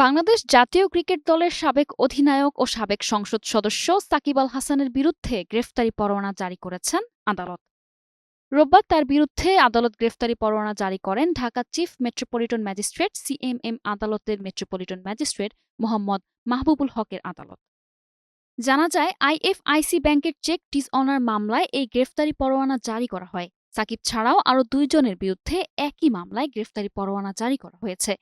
বাংলাদেশ জাতীয় ক্রিকেট দলের সাবেক অধিনায়ক ও সাবেক সংসদ সদস্য সাকিব আল হাসানের বিরুদ্ধে গ্রেফতারি পরোয়ানা জারি করেছেন আদালত। রোববার তার বিরুদ্ধে আদালত গ্রেফতারি পরোয়ানা জারি করেন Dhaka chief metropolitan magistrate CMM আদালতের মেট্রোপলিটন ম্যাজিস্ট্রেট মোহাম্মদ মাহবুবুল হকের আদালত। জানা যায়, আইএফআইসি ব্যাংকের চেক ডিসঅনার মামলায় এই গ্রেফতারি পরোয়ানা জারি করা হয়। সাকিব ছাড়াও আরও দুইজনের বিরুদ্ধে একই মামলায় গ্রেফতারি পরোয়ানা জারি করা হয়েছে।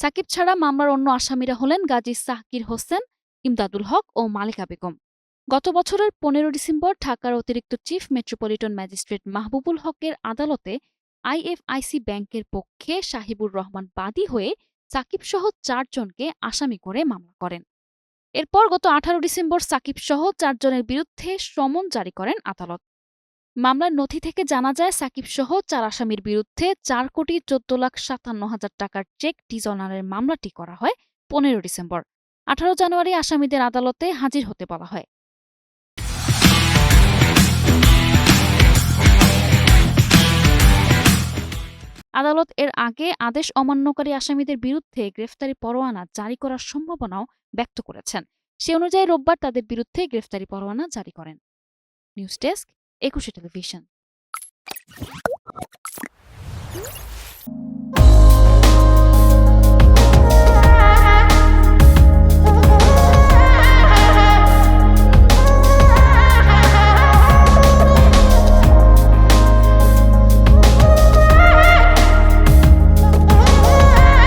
সাকিব ছাড়া মামলার অন্য আসামিরা হলেন গাজী সাহকির হোসেন, ইমদাদুল হক ও মালিকা বেগম। গত বছরের পনেরো ডিসেম্বর ঢাকার অতিরিক্ত চিফ মেট্রোপলিটন ম্যাজিস্ট্রেট মাহবুবুল হকের আদালতে আইএফআইসি ব্যাংকের পক্ষে সাহিবুর রহমান বাদী হয়ে সাকিব সহ চারজনকে আসামি করে মামলা করেন। এরপর গত আঠারো ডিসেম্বর সাকিব সহ চারজনের বিরুদ্ধে সমন জারি করেন আদালত। মামলার নথি থেকে জানা যায় সাকিব সহ চার আসামির বিরুদ্ধে চার কোটি চোদ্দ লাখ সাতান্ন হাজার টাকার চেক ডিজনারের মামলাটি করা হয় পনেরো ডিসেম্বর। আঠারো জানুয়ারি আসামিদের আদালতে হাজির হতে বলা হয়। আদালত এর আগে আদেশ অমান্যকারী আসামিদের বিরুদ্ধে গ্রেফতারি পরোয়ানা জারি করার সম্ভাবনাও ব্যক্ত করেছেন। সে অনুযায়ী রোববার তাদের বিরুদ্ধে গ্রেফতারি পরোয়ানা জারি করেন। News desk Ekushey television.